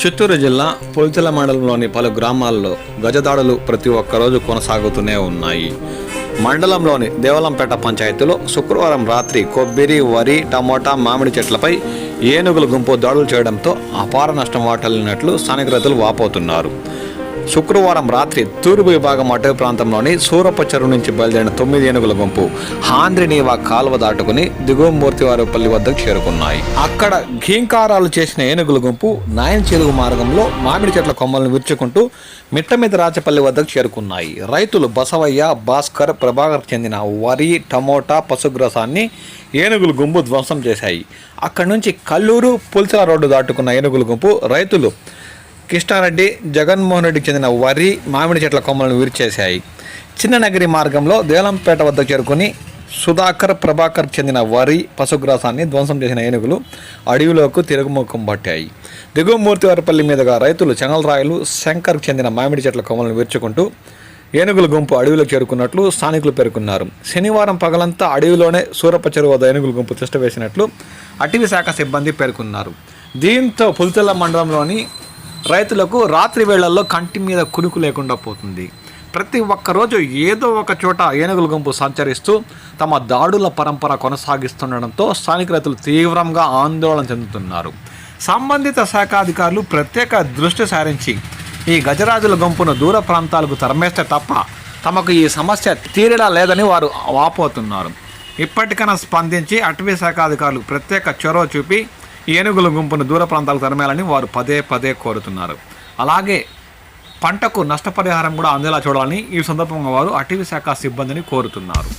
చిత్తూరు జిల్లా పులిచెల మండలంలోని పలు గ్రామాల్లో గజదాడులు ప్రతి ఒక్కరోజు కొనసాగుతూనే ఉన్నాయి. మండలంలోని దేవలంపేట పంచాయతీలో శుక్రవారం రాత్రి కొబ్బరి వరి టమోటా మామిడి చెట్లపై ఏనుగుల గుంపు దాడులు చేయడంతో అపార నష్టం వాటలినట్లు స్థానిక రైతులు వాపోతున్నారు. శుక్రవారం రాత్రి తూర్పు విభాగం అటవీ ప్రాంతంలోని సూరప్ప చెరువు నుంచి బయలుదేరిన తొమ్మిది ఏనుగుల గుంపు హాంద్రినీవా కాలువ దాటుకుని దిగువమూర్తివారిపల్లి వద్దకు చేరుకున్నాయి. అక్కడ ఘీంకారాలు చేసిన ఏనుగుల గుంపు నాయన చెరువు మార్గంలో మామిడి చెట్ల కొమ్మలను విరుచుకుంటూ మిట్ట మీద రాచపల్లి వద్దకు చేరుకున్నాయి. రైతులు బసవయ్య భాస్కర్ ప్రభాకర్ చెందిన వరి టమోటా పశుగ్రసాన్ని ఏనుగుల గుంపు ధ్వంసం చేశాయి. అక్కడి నుంచి కల్లూరు పుల్చల రోడ్డు దాటుకున్న ఏనుగుల గుంపు రైతులు కృష్ణారెడ్డి జగన్మోహన్ రెడ్డికి చెందిన వరి మామిడి చెట్ల కొమ్మలను విరిచేశాయి. చిన్ననగిరి మార్గంలో దేలంపేట వద్ద చేరుకుని సుధాకర్ ప్రభాకర్ చెందిన వరి పశుగ్రాసాన్ని ధ్వంసం చేసిన ఏనుగులు అడవిలోకి తిరుగుముఖం పట్టాయి. దిగుమూర్తివారిపల్లి మీదుగా రైతులు చెంగలరాయలు శంకర్ చెందిన మామిడి చెట్ల కొమ్మలను విరుచుకుంటూ ఏనుగుల గుంపు అడవిలో చేరుకున్నట్లు స్థానికులు పేర్కొన్నారు. శనివారం పగలంతా అడవిలోనే సూరప్ప చెరువు వద్ద ఏనుగుల గుంపు తిష్ట వేసినట్లు అటవీ శాఖ సిబ్బంది పేర్కొన్నారు. దీంతో పులితెల్ల మండలంలోని రైతులకు రాత్రి వేళల్లో కంటి మీద కునుకు లేకుండా పోతుంది. ప్రతి ఒక్కరోజు ఏదో ఒక చోట ఏనుగుల గుంపు సంచరిస్తూ తమ దాడుల పరంపర కొనసాగిస్తుండడంతో స్థానిక రైతులు తీవ్రంగా ఆందోళన చెందుతున్నారు. సంబంధిత శాఖ అధికారులు ప్రత్యేక దృష్టి సారించి ఈ గజరాజుల గుంపును దూర ప్రాంతాలకు తరమేస్తే తప్ప తమకు ఈ సమస్య తీరడా లేదని వారు వాపోతున్నారు. ఇప్పటికైనా స్పందించి అటవీ శాఖ అధికారులు ప్రత్యేక చొరవ చూపి ఏనుగుల గుంపును దూర ప్రాంతాలకు తరమేయాలని వారు పదే పదే కోరుతున్నారు. అలాగే పంటకు నష్టపరిహారం కూడా అందేలా చూడాలని ఈ సందర్భంగా వారు అటవీ శాఖ సిబ్బందిని కోరుతున్నారు.